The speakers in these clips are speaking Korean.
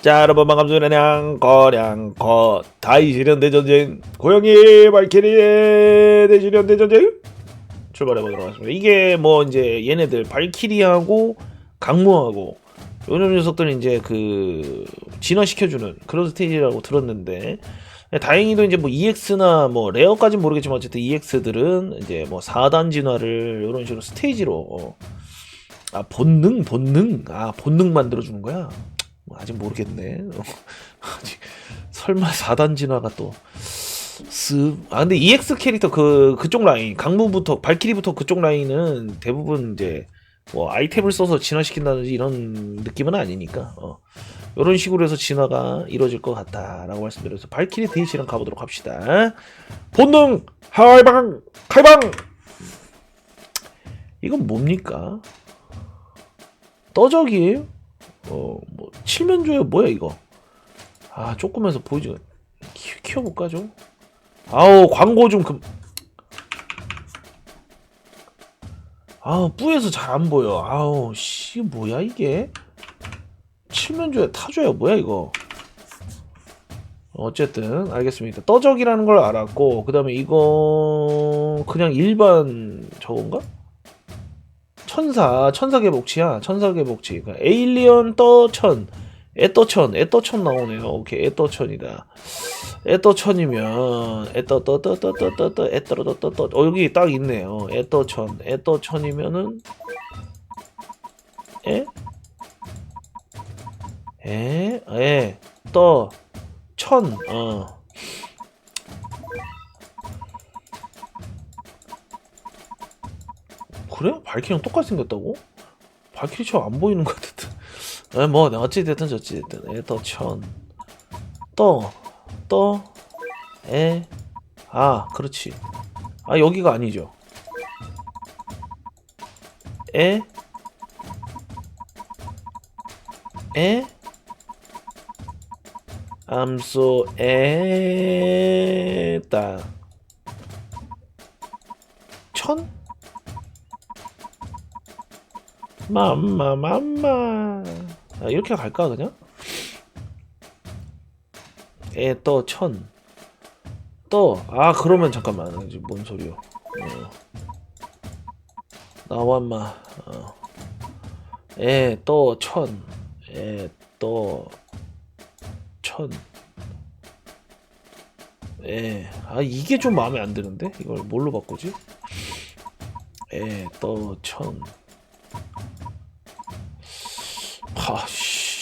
자 여러분 반갑습니다. 냥거냥거. 다이시련 대전쟁. 고양이 발키리의 대시련 대전쟁. 출발해 보도록 하겠습니다. 이게 뭐 이제 얘네들 발키리하고 강무하고 요런 녀석들은 이제 그 진화시켜주는 그런 스테이지라고 들었는데 다행히도 이제 뭐 EX나 뭐 레어까진 모르겠지만 어쨌든 EX들은 이제 뭐 4단 진화를 이런 식으로 스테이지로 어. 아 본능 본능 아 본능 만들어 주는 거야. 뭐 아직 모르겠네. 아직 설마 4단 진화가 또 쓱. 아 근데 EX 캐릭터 그 그쪽 라인 강무부터 발키리부터 그쪽 라인은 대부분 이제 뭐 아이템을 써서 진화시킨다든지 이런 느낌은 아니니까 어. 이런 식으로 해서 진화가 이루어질 것 같다라고 말씀드려서 발키리 데이시랑 가보도록 합시다. 본능 하이방 칼방 이건 뭡니까? 떠적이에요? 어, 뭐, 칠면조야 뭐야 이거? 아, 조금해서 보이지. 키, 키워볼까 좀? 아우, 광고 좀 금. 아우, 뿌에서 잘 안 보여. 아우, 씨, 뭐야 이게? 칠면조야, 타조야 뭐야 이거? 어쨌든 알겠습니다. 떠적이라는 걸 알았고, 그 다음에 이거 그냥 일반 저건가? 천사 천사계 복치야. 천사계 복치 그러니까 에일리언 떠천. 애떠천. 애떠천 나오네요. 오케이. 애떠천이다. 애떠천이면 애떠떠떠떠떠떠 애떠떠떠떠. 어 여기 딱 있네요. 애떠천. 애떠천이면은 에? 에? 에? 떠 천, 어. 그래? 발키리랑 똑같이 생겼다고? 발키리처럼 안 보이는 것 같은데. 에, 뭐, 어찌됐든 저찌됐든. 에, 떠, 천. 떠, 떠, 에, 아, 그렇지. 아, 여기가 아니죠. 에, 에, 암소, 에, 따. 천? 맘마 맘마 아, 이렇게 갈까 그냥? 에떠천떠아 그러면 잠깐만. 이제 뭔 소리요 어. 나와 마. 어. 에떠천. 에떠천. 에 아 이게 좀 마음에 안 드는데? 이걸 뭘로 바꾸지? 에떠천 하씨.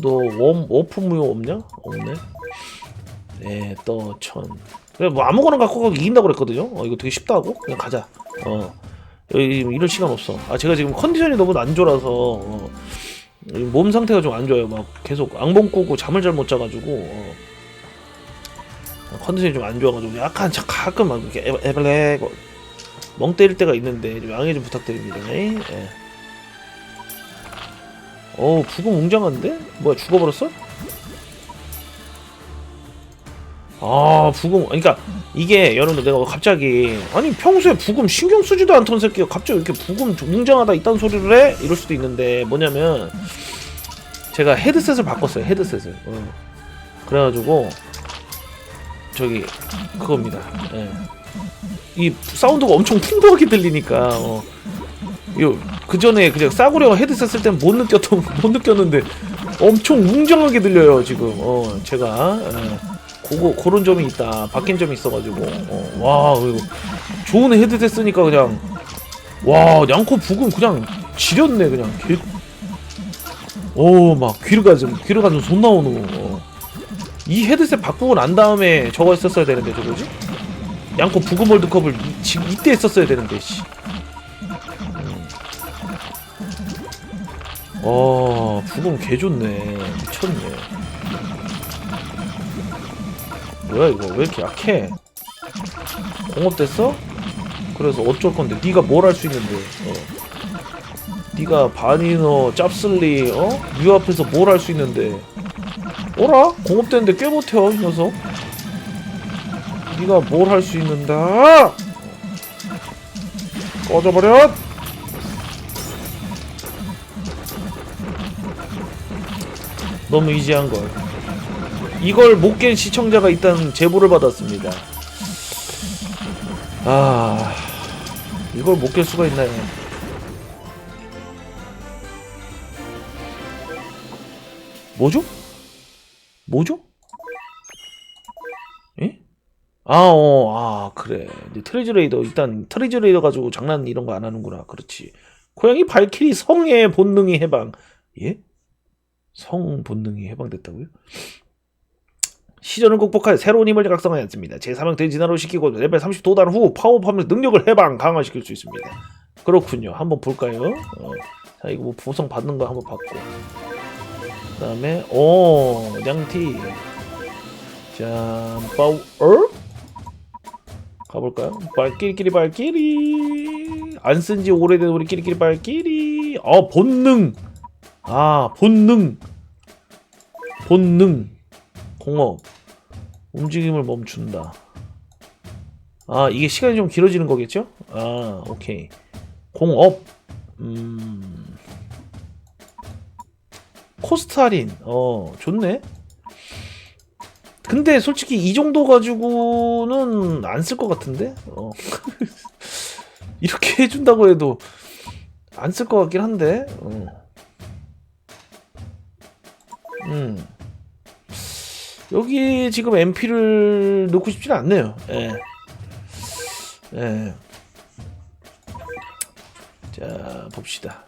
너웜 오프 무효 없냐? 없네. 네, 또 천. 뭐 아무거나 갖고 가기 이긴다고 그랬거든요. 어 이거 되게 쉽다고? 그냥 가자. 어 여기 이럴 시간 없어. 아 제가 지금 컨디션이 너무 안 좋아서 어, 몸 상태가 좀 안 좋아요. 막 계속 앙봉 꾸고 잠을 잘 못 자가지고 어, 컨디션이 좀 안 좋아가지고 약간 자- 가끔 막 이렇게 에블- 에블렉 멍 때릴 때가 있는데 좀 양해 좀 부탁드립니다. 예. 어우 부금 웅장한데? 뭐야 죽어버렸어? 아 부금 그러니까 이게 여러분들 내가 갑자기 아니 평소에 부금 신경 쓰지도 않던 새끼가 갑자기 이렇게 부금 웅장하다 이딴 소리를 해? 이럴 수도 있는데 뭐냐면 제가 헤드셋을 바꿨어요 헤드셋을 어. 그래가지고 저기 그겁니다 예. 이 사운드가 엄청 풍부하게 들리니까 어. 그 전에 그냥 싸구려 헤드셋 쓸 때는 못 느꼈던 못 느꼈는데 엄청 웅장하게 들려요 지금 어 제가 예. 그거 그런 점이 있다 바뀐 점이 있어가지고 어, 와 이거 좋은 헤드셋 쓰니까 그냥 와 양코 부금 그냥 지렸네 그냥 오막 귀를 가좀 귀를 가좀 손 나오노 어. 이 헤드셋 바꾸고 난 다음에 저거 했었어야 되는데 저거지 양코 부금 월드컵을 이, 지금 이때 했었어야 되는데 씨. 어 부금 개 좋네 미쳤네 뭐야 이거 왜 이렇게 약해 공업됐어? 그래서 어쩔 건데 네가 뭘 할 수 있는데 어. 네가 바니너 짭슬리 어? 뮤 앞에서 뭘 할 수 있는데 어라? 공업됐는데 꽤 못해 이 녀석 네가 뭘 할 수 있는다 꺼져버려 너무 이지한 걸. 이걸 못 깬 시청자가 있다는 제보를 받았습니다. 아, 이걸 못 깰 수가 있나요? 뭐죠? 뭐죠? 예? 아, 어, 아, 그래. 이제 트레저레이더, 일단 트레저레이더 가지고 장난 이런 거 안 하는구나. 그렇지. 고양이 발키리 성의 본능이 해방. 예? 성 본능이 해방됐다고요? 시전을 극복하여 새로운 힘을 각성하였습니다. 제3형 대진화로 시키고 레벨 30 도달 후 파워업하면서 능력을 해방 강화시킬 수 있습니다. 그렇군요. 한번 볼까요? 어. 자 이거 뭐 보성 받는 거 한번 받고 그 다음에 오 냥티 자 파워 가볼까요? 발끼리끼리 발끼리 안 쓴 지 오래된 우리 끼리끼리 발끼리 어 본능. 아 본능. 본능. 공업 움직임을 멈춘다. 아 이게 시간이 좀 길어지는 거겠죠? 아 오케이. 공업. 음. 코스트 할인 어 좋네 근데 솔직히 이 정도 가지고는 안 쓸 것 같은데 어. 이렇게 해준다고 해도 안 쓸 것 같긴 한데 어. 음 여기 지금 MP를 넣고 싶지는 않네요. 예. 예. 자, 봅시다.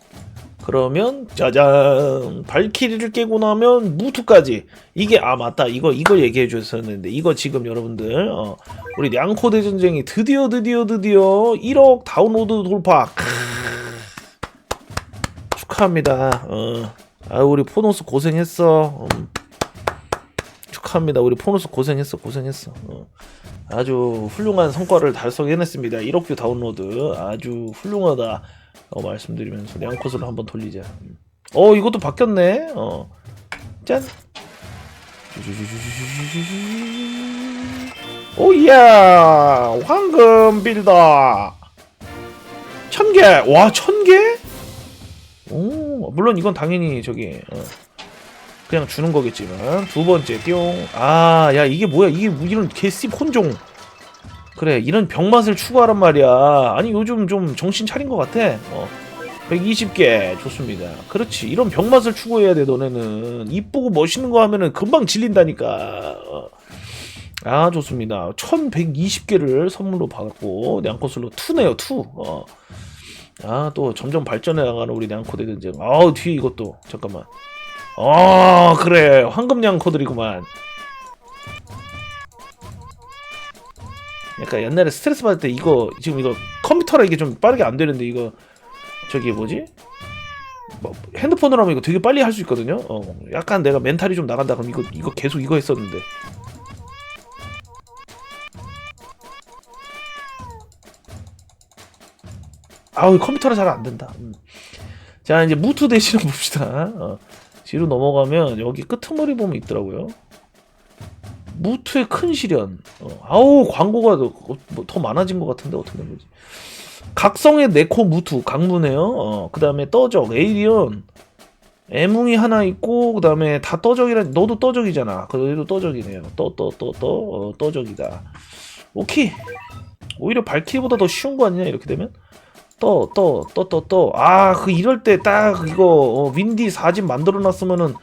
그러면 짜잔 발키리를 깨고 나면 무투까지 이게 아 맞다 이거 이거 얘기해 주셨었는데 이거 지금 여러분들 어, 우리 냥코 대 전쟁이 드디어 드디어 드디어 1억 다운로드 돌파 크으. 축하합니다 어. 아 우리 포노스 고생했어 음. 축하합니다. 우리 포노스 고생했어, 고생했어. 어. 아주 훌륭한 성과를 달성해냈습니다. 1억 뷰 다운로드 아주 훌륭하다. 어, 말씀드리면서 냥코스를 한번 돌리자. 음. 어, 이것도 바뀌었네. 어, 짠. 오야 황금 빌더 천 개. 와, 천 개? 오, 물론 이건 당연히 저기 어. 그냥 주는 거겠지만 두 번째 띠용 아야 이게 뭐야 이게 뭐 이런 개씨 혼종 그래 이런 병맛을 추구하란 말이야. 아니 요즘 좀 정신 차린 것 같아. 어 120개. 좋습니다. 그렇지. 이런 병맛을 추구해야 돼 너네는. 이쁘고 멋있는 거 하면은 금방 질린다니까. 어. 아 좋습니다. 1120개를 선물로 받았고 냥코슬로 2네요 2 어. 아또 점점 발전해 나가는 우리 냥코 대 전쟁. 아우 뒤에 이것도. 잠깐만. 어 그래. 황금양 코들이구만 약간 옛날에 스트레스 받을 때 이거 지금 이거 컴퓨터라 이게 좀 빠르게 안 되는데 이거 저기 뭐지 뭐 핸드폰으로 하면 이거 되게 빨리 할 수 있거든요 어 약간 내가 멘탈이 좀 나간다 그럼 이거 이거 계속 이거 했었는데 아우 컴퓨터로 잘안 된다 음. 자 이제 무트 대신을 봅시다 어. 뒤로 넘어가면 여기 끄트머리 보면 있더라고요. 무트의 큰 시련. 어, 아우 광고가 더, 뭐더 많아진 것 같은데 어떻게 된 거지? 각성의 네코 무트 강무네요. 어, 그 다음에 떠적 에이리언 애뭉이 하나 있고 그 다음에 다 떠적이라 너도 떠적이잖아. 그래도 떠적이네요. 떠 떠 떠떠 어, 떠적이다. 오케이. 오히려 발키리보다 더 쉬운 거 아니냐 이렇게 되면? 떠, 떠, 떠, 떠, 떠. 아, 그 이럴 때 딱 이거 어, 윈디 4집 만들어 놨으면은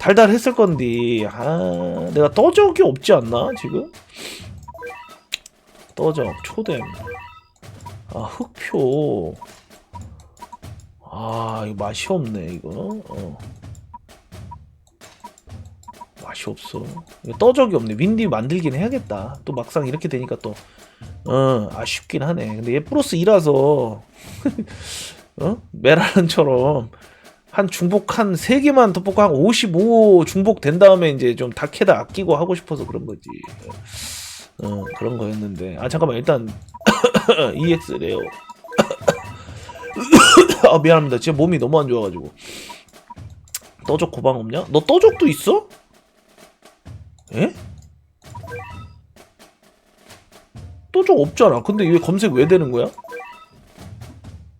달달했을 건데. 아, 내가 떠적이 없지 않나 지금? 떠적, 초댐. 아, 흑표. 아, 이거 맛이 없네 이거. 어. 맛이 없어. 이거 떠적이 없네. 윈디 만들긴 해야겠다. 또 막상 이렇게 되니까 또. 어, 아쉽긴 하네. 근데 얘 플러스 2라서, 어? 메라른처럼, 한 중복 한 3개만 덮고 한 55 중복 된 다음에 이제 좀 다케다 아끼고 하고 싶어서 그런 거지. 어, 그런 거였는데. 아, 잠깐만, 일단, EX 레어. 아, 미안합니다. 지금 몸이 너무 안 좋아 가지고. 떠적 고방 없냐? 너 떠적도 있어? 에? 떠적 없잖아. 근데 왜 검색 왜 되는 거야?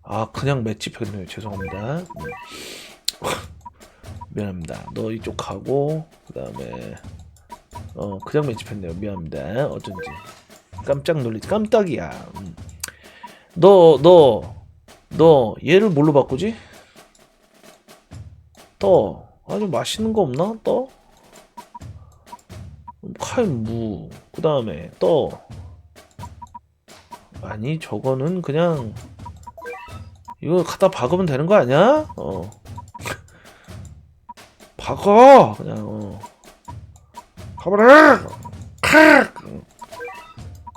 아 그냥 맷집 했네요. 죄송합니다. 음. 미안합니다. 너 이쪽 가고 그 다음에 어 그냥 매집했네요. 미안합니다. 어쩐지 깜짝 놀리지 깜짝이야. 음. 너너 너 얘를 뭘로 바꾸지? 떠 아주 맛있는 거 없나? 떠? 칼무 그 다음에 떠 아니 저거는 그냥 이거 갖다 박으면 되는 거 아니야? 어 박어 그냥 어. 가버려.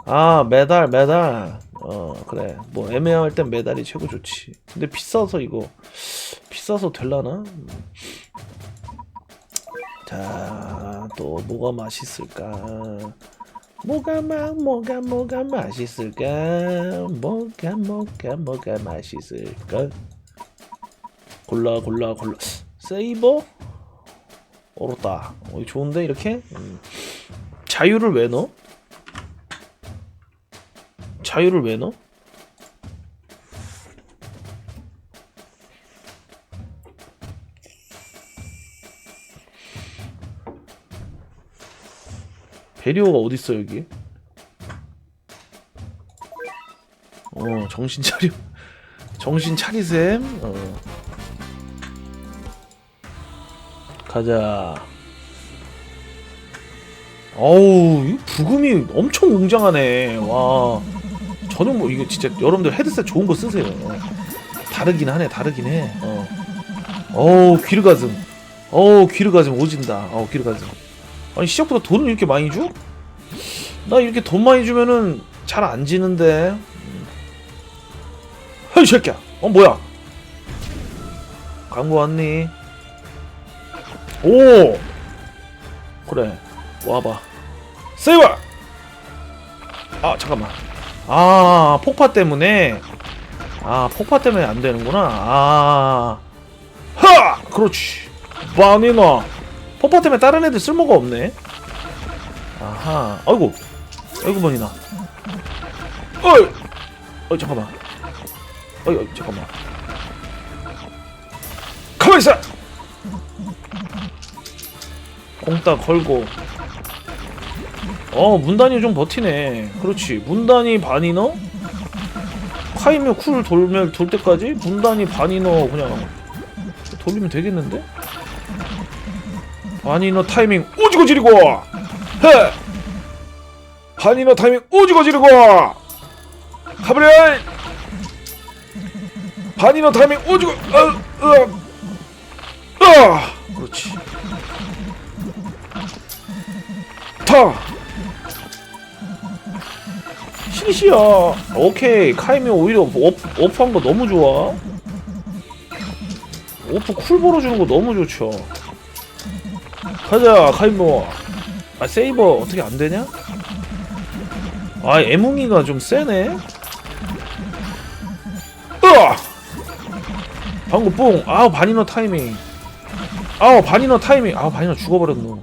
아 메달 메달. 어 그래. 뭐 애매할 땐 메달이 최고 좋지. 근데 비싸서 이거 비싸서 될라나? 자 또 뭐가 맛있을까? 뭐가 막 뭐가 뭐가 맛있을까? 뭐가 뭐가 뭐가 맛있을까 골라 골라 골라. 세이버 어렵다 어, 좋은데 이렇게 음. 자유를 왜 넣어? 자유를 왜 넣어? 배리오가 어딨어 여기? 어 정신 차려 정신 차리셈 어 가자. 어우 이 부금이 엄청 웅장하네. 와. 저는 뭐 이거 진짜 여러분들 헤드셋 좋은 거 쓰세요. 다르긴 하네 다르긴 해. 어. 어우 귀르가즘 어우 귀르가즘 오진다. 어우 귀르가즘 아니 시작보다 돈을 이렇게 많이 줘? 나 이렇게 돈 많이 주면은 잘 안 지는데. 헤이 새끼야. 어 뭐야? 광고 왔니? 오! 그래 와봐. 세이버! 아 잠깐만. 아 폭파 때문에? 아 폭파 때문에 안 되는구나. 아 하! 그렇지. 바니나 폭파 때문에 다른 애들 쓸모가 없네. 아하. 아이고. 아이고 바니나 어이! 어이 잠깐만. 어이 어이 잠깐만. 가만히 있어 공딱 걸고. 어 문단이 좀 버티네. 그렇지. 문단이 반이 넣어 카이며 쿨 돌면 돌 때까지? 문단이 반이 넣어 그냥 돌리면 되겠는데? 반이 넣어 타이밍 오지고 지르고! 해 반이 넣어 타이밍 오지고 지르고! 가버려 반이 넣어 타이밍 오지고 어, 어, 어. 그렇지. 타! 시시야. 오케이. 카이미 오히려 오프, 오프한 거 너무 좋아. 오프 쿨 벌어주는 거 너무 좋죠. 가자 카이모. 아 세이버 어떻게 안 되냐? 아 애몽이가 좀 세네. 으아 방금 뿡 아우 바니너 타이밍 아우 바니너 타이밍. 아우 바니너 죽어버렸노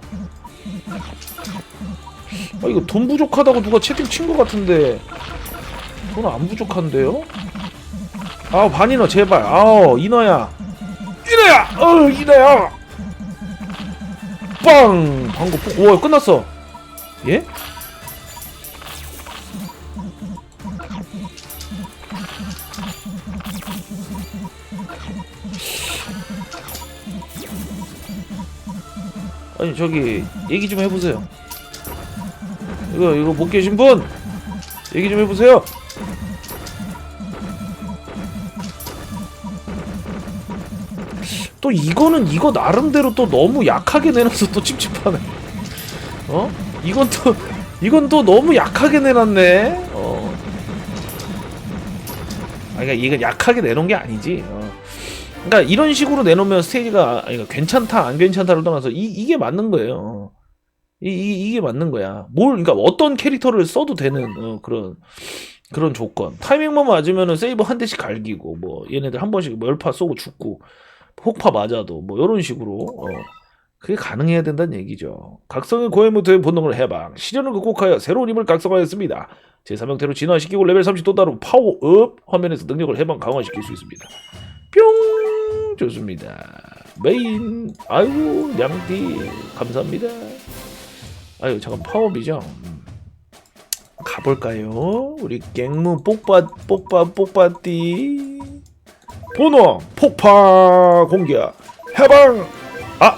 아 이거 돈 부족하다고 누가 채팅 친 것 같은데. 돈 안 부족한데요? 아우 반인어 제발. 아우 인어야. 인어야! 어 인어야! 빵! 방구 뽕 우와 끝났어. 예? 아니 저기 얘기 좀 해보세요 이거 이거 못 계신 분 얘기 좀 해보세요. 또 이거는 이거 나름대로 또 너무 약하게 내놔서 또 찝찝하네. 어? 이건 또 이건 또 너무 약하게 내놨네. 어. 아, 그러니까 이건 약하게 내놓은 게 아니지. 어. 그러니까 이런 식으로 내놓으면 스테이지가 그러니까 괜찮다 안 괜찮다를 떠나서 이, 이게 맞는 거예요. 어. 이, 이, 이 게 맞는 거야. 뭘, 그러니까 어떤 캐릭터를 써도 되는 어, 그런 그런 조건. 타이밍만 맞으면은 세이브 한 대씩 갈기고 뭐 얘네들 한 번씩 멀파 쏘고 죽고 폭파 맞아도 뭐 이런 식으로 어, 그게 가능해야 된다는 얘기죠. 각성의 고해무트의 본능을 해방, 시련을 극복하여 새로운 힘을 각성하였습니다. 제3형태로 진화시키고 레벨 30도 따로 파워업 화면에서 능력을 해방 강화시킬 수 있습니다. 뿅 좋습니다. 메인 아이고 양띠 감사합니다 아유 잠깐 파업이죠 음. 가볼까요 우리 갱무 뽁빠 뽁빠 뽁빠띠 번호 폭파 공격 해방 아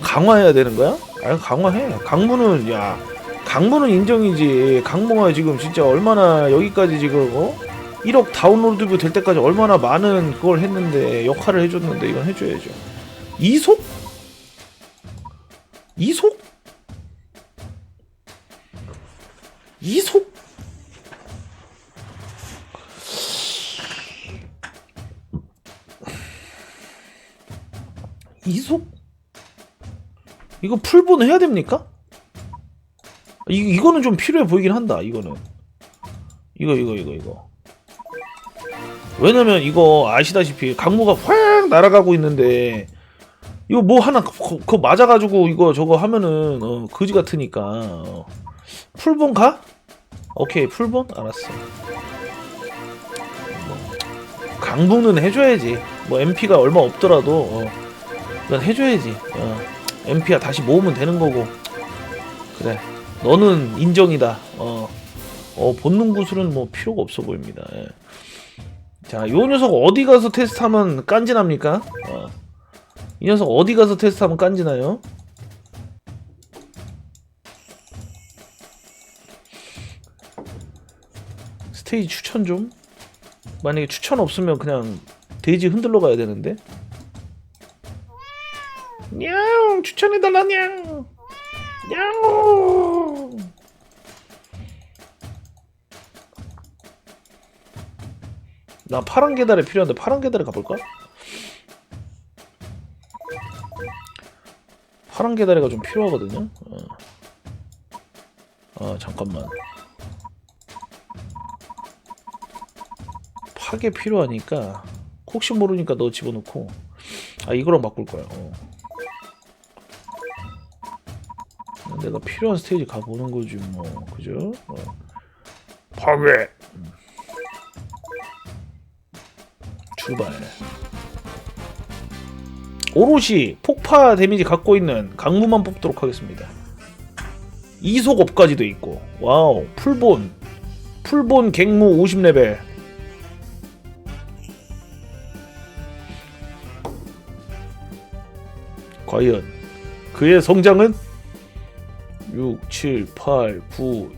강화해야 되는 거야? 아 강화해 강무는 야 강무는 인정이지 강무가 지금 진짜 얼마나 여기까지 지금 어? 1억 다운로드 뷰 될 때까지 얼마나 많은 그걸 했는데 역할을 해줬는데 이건 해줘야죠 이속? 이속? 이속? 이속? 이거 풀본 해야 됩니까? 이, 이거는 좀 필요해 보이긴 한다 이거는 이거 이거 이거 이거 왜냐면 이거 아시다시피 강무가 확 날아가고 있는데 이거 뭐 하나 그, 그 맞아가지고 이거 저거 하면은 어, 거지 같으니까 어. 풀본 가? 오케이 풀본? 알았어. 뭐, 강북은 해줘야지. 뭐 MP가 얼마 없더라도 어, 해줘야지. 어. MP가 다시 모으면 되는 거고. 그래. 너는 인정이다. 어, 어 본능 구슬은 뭐 필요가 없어 보입니다. 예. 자, 요 녀석 어디 가서 테스트하면 깐지납니까? 어. 이 녀석 어디 가서 테스트하면 깐지나요? 스테이지 추천 좀? 만약에 추천 없으면 그냥 돼지 흔들러 가야 되는데? 냥! 추천해달라, 냥! 냥! 나 파란 계달에 필요한데 파란 계달에 가볼까? 파란 계다리가 좀 필요하거든요. 어. 아 잠깐만. 파괴 필요하니까 혹시 모르니까 너 집어넣고 아 이거랑 바꿀 거야. 어. 내가 필요한 스테이지 가보는 거지 뭐 그죠? 어. 파괴. 출발. 오롯이 폭파 데미지 갖고 있는 강무만 뽑도록 하겠습니다. 이속업까지도 있고, 와우, 풀본, 풀본 갱무 50레벨. 과연 그의 성장은 6, 7, 8, 9,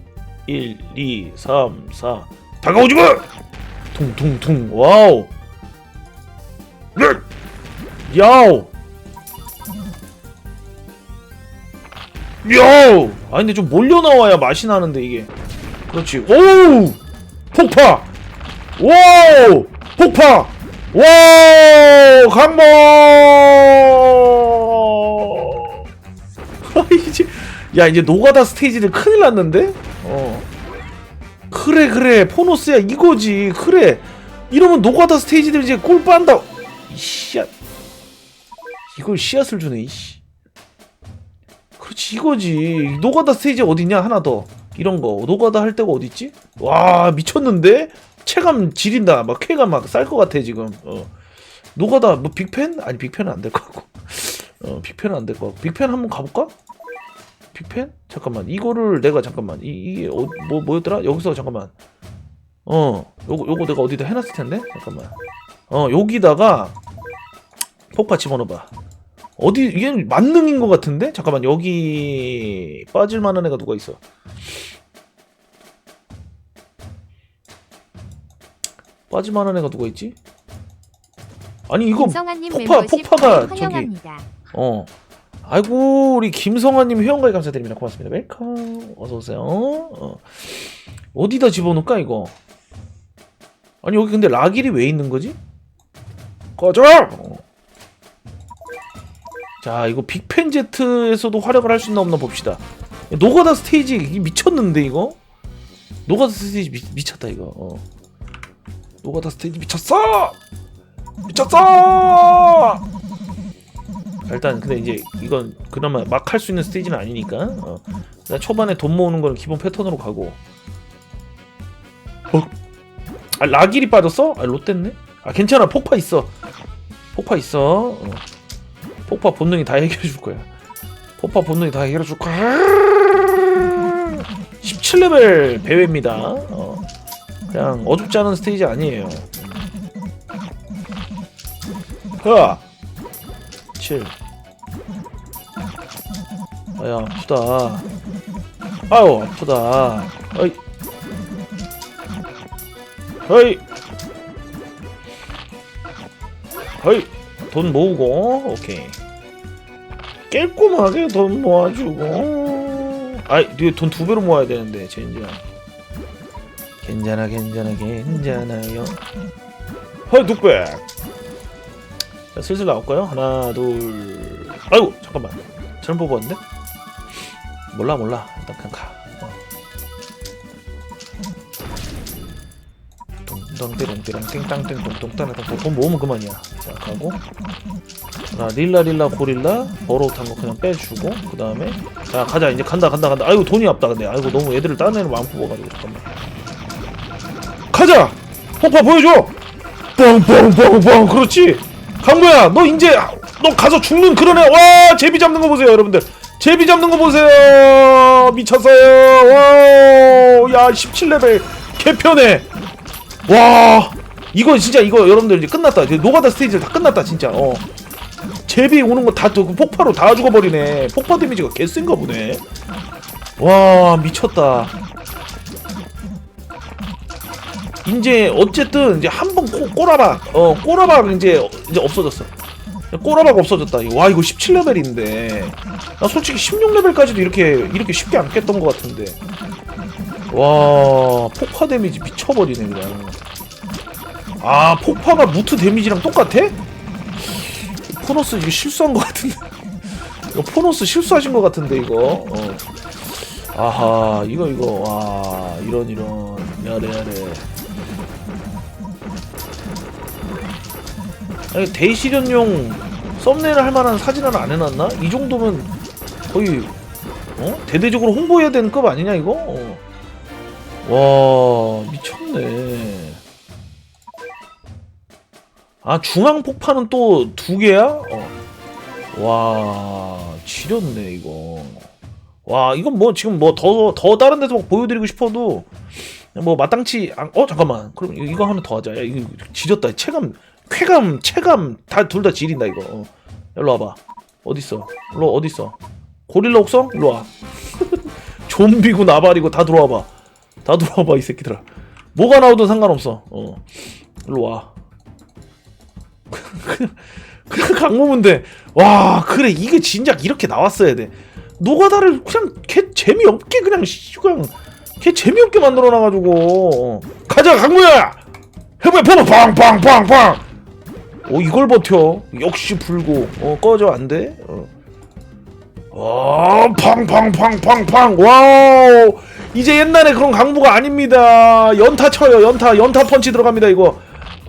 1, 2, 3, 4 다가오지 마! 퉁퉁퉁 와우 네! 야우! 야우! 아 근데 좀 몰려 나와야 맛이 나는데 이게. 그렇지. 오우! 폭파! 오! 폭파! 와! 강모! 아, 이제 야 이제 노가다 스테이지를 큰일 났는데? 어. 그래 그래 포노스야 이거지 그래 이러면 노가다 스테이지들 이제 꿀 빤다 이 씨앗. 이걸 씨앗을 주네 이씨. 그렇지 이거지. 노가다 스테이지 어디냐 하나 더. 이런 거. 노가다 할 때가 어딨지? 와 미쳤는데? 체감 지린다. 막 쾌가 막 쌀 것 같아 지금. 어. 노가다 뭐 빅팬 아니 빅팬은 안 될 것 같고. 어 빅팬은 안 될 것 같고. 빅팬 한번 가볼까? 빅팬 잠깐만. 이거를 내가 잠깐만. 이 이게 어, 뭐 뭐였더라? 여기서 잠깐만. 어 요거 요거 내가 어디다 해놨을 텐데? 잠깐만. 어 여기다가 폭파 집어넣어봐 어디 이게 만능인 것 같은데 잠깐만 여기 빠질 만한 애가 누가 있어 빠질 만한 애가 누가 있지 아니 이거 폭파, 폭파가 저기-. 어. 아이고 우리 김성환님 회원가입 감사드립니다. 고맙습니다. 웰컴. 어서 오세요. 어. 어디다 집어넣을까 이거? 아니 여기 근데 라길이 왜 있는 거지? 꺼져! 어. 자 이거 빅펜 제트에서도 활약을 할 수 있나 없나 봅시다. 노가다 스테이지 미쳤는데 이거? 노가다 스테이지 미, 미쳤다 이거. 어. 노가다 스테이지 미쳤어! 미쳤어! 일단 근데 이제 이건 그나마 막 할 수 있는 스테이지는 아니니까 어. 나 초반에 돈 모으는 거는 기본 패턴으로 가고 어? 아 라길이 빠졌어? 아 롯데네? 아 괜찮아 폭파 있어 폭파 있어 어. 폭파 본능이 다 해결해 줄 거야. 폭파 본능이 다 해결해 줄 거야. 17레벨 배회입니다. 어. 그냥 어줍지 않은 스테이지 아니에요. 허! 7. 아야, 아프다. 아유, 아프다. 어이. 어이. 어이. 돈 모으고, 오케이. 깔끔하게 돈 모아주고. 아이, 돈 두 배로 모아야 되는데, 젠장. 괜찮아, 괜찮아, 괜찮아요. 헐, 뚝배. 자, 슬슬 나올까요? 하나, 둘. 아이고, 잠깐만. 잘못 뽑았는데? 몰라, 몰라. 일단 그냥 가. 어. 동동띠롱띠롱 띵땅띵 동동땅땅 돈 모으면 그만이야. 자, 가고. 자, 릴라 릴라 고릴라. 버로우탄 거 그냥 빼주고 그 다음에. 자 가자. 이제 간다 간다 간다. 아이고 돈이 없다 근데. 아이고 너무 애들을 다른 애를 많이 뽑아가지고 잠깐만. 가자! 폭파 보여줘! 뻥뻥뻥뻥. 그렇지. 강모야. 너 이제 너 가서 죽는 그런 애와 제비 잡는 거 보세요 여러분들. 제비 잡는 거 보세요. 미쳤어요. 와야 17레벨 개편해 와 이거 진짜 이거 여러분들 이제 끝났다. 이제 노가다 스테이지 다 끝났다 진짜. 어. 제비 오는 거다 폭파로 다 죽어버리네. 폭파 데미지가 개 센가 보네. 와 미쳤다. 이제 어쨌든 이제 한 번 꼬라박 어 꼬라박 이제 이제 없어졌어. 꼬라박 없어졌다. 와 이거 17레벨인데. 나 솔직히 16레벨까지도 이렇게 이렇게 쉽게 안 깼던 것 같은데 와 폭파 데미지 미쳐버리네 그냥 아 폭파가 무트 데미지랑 똑같아? 포노스 이거 실수한 것 같은데 이거 포노스 실수하신 것 같은데 이거 어. 아하 이거 이거 와 이런 이런 야래 야래 아니 대시련용 썸네일 할 만한 사진을 안 해놨나? 이 정도면 거의 어? 대대적으로 홍보해야 되는 급 아니냐 이거? 어. 와 미쳤네. 아 중앙 폭파는 또 두 개야? 어. 와 지렸네 이거. 와 이건 뭐 지금 뭐더더 다른 데서 막 보여드리고 싶어도 뭐 마땅치 안, 어 잠깐만. 그럼 이거- 하나 더 하자. 야, 이거 지렸다. 체감 쾌감 체감 다 둘 다 지린다 이거. 어. 일로 와봐. 어딨어? 일로 어딨어? 고릴라 옥성? 일로 와. 좀비고 나발이고 다 들어와봐 다 들어와봐 이 새끼들아 뭐가 나오든 상관없어 어 일로 와 그냥 돼. 와 그래 이게 진작 이렇게 나왔어야 돼. 노가다를 그냥 걔 재미없게 그냥 씨, 그냥 걔 재미없게 만들어 놔가지고 가자 강모야. 해봐 퍼봐 빵빵빵빵. 오 이걸 버텨. 역시 불고 어 꺼져 안 돼. 어. 어 팡팡팡팡팡 와우 이제 옛날에 그런 강부가 아닙니다 연타 쳐요 연타 연타 펀치 들어갑니다 이거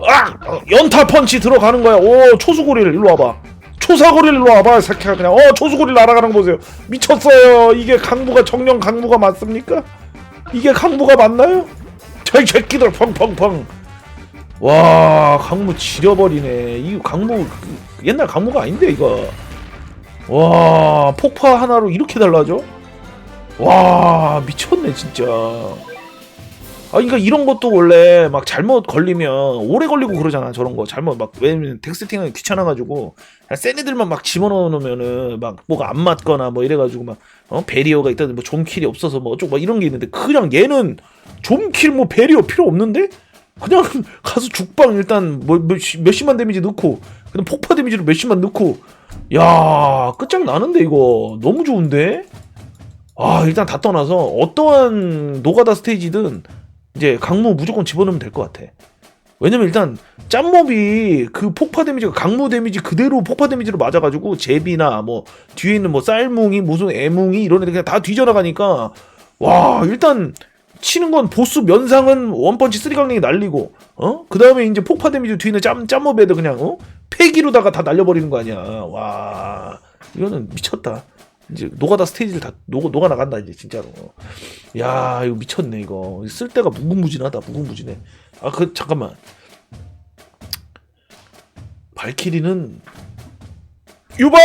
아! 어, 연타 펀치 들어가는 거야. 오, 초수고릴 일로 와봐. 초사고릴 일로 와봐. 새끼가 그냥 어, 초수고릴 날아가는 거 보세요. 미쳤어요. 이게 강부가 정령 강부가 맞습니까? 이게 강부가 맞나요? 저이 새끼들 펑펑펑. 와, 강무 지려버리네. 이 강무 그, 옛날 강무가 아닌데 이거. 와, 폭파 하나로 이렇게 달라져? 와, 미쳤네 진짜. 아, 그러니까 이런 것도 원래 막 잘못 걸리면 오래 걸리고 그러잖아. 저런 거 잘못 막 왜냐면 텍스팅하기 귀찮아가지고 그냥 센 애들만 막 집어넣어 놓으면은 막 뭐가 안 맞거나 뭐 이래가지고 막 어? 베리어가 있다든지 뭐 좀킬이 없어서 뭐 어쩌고 막 이런 게 있는데 그냥 얘는 좀킬 뭐 베리어 필요 없는데 그냥 가서 죽방 일단 뭐 몇, 몇십만 데미지 넣고 그다음 폭파 데미지를 몇십만 넣고 야 끝장 나는데 이거 너무 좋은데 아 일단 다 떠나서 어떠한 노가다 스테이지든 이제 강무 무조건 집어넣으면 될 것 같아. 왜냐면 일단 짬몹이 그 폭파 데미지가 강무 데미지 그대로 폭파 데미지로 맞아가지고 제비나 뭐 뒤에 있는 뭐 쌀뭉이 무슨 애뭉이 이런 애들 그냥 다 뒤져나가니까 와 일단 치는 건 보스 면상은 원펀치 쓰리강냉이 날리고 어그 다음에 이제 폭파 데미지 뒤에 있는 짬 짬몹 애들 그냥 어? 폐기로다가 다 날려버리는 거 아니야. 와 이거는 미쳤다 이제 노가다 스테이지를 다 녹아 녹아 나간다 이제 진짜로. 야 이거 미쳤네 이거. 쓸 데가 무궁무진하다 무궁무진해. 아 그 잠깐만. 발키리는 유바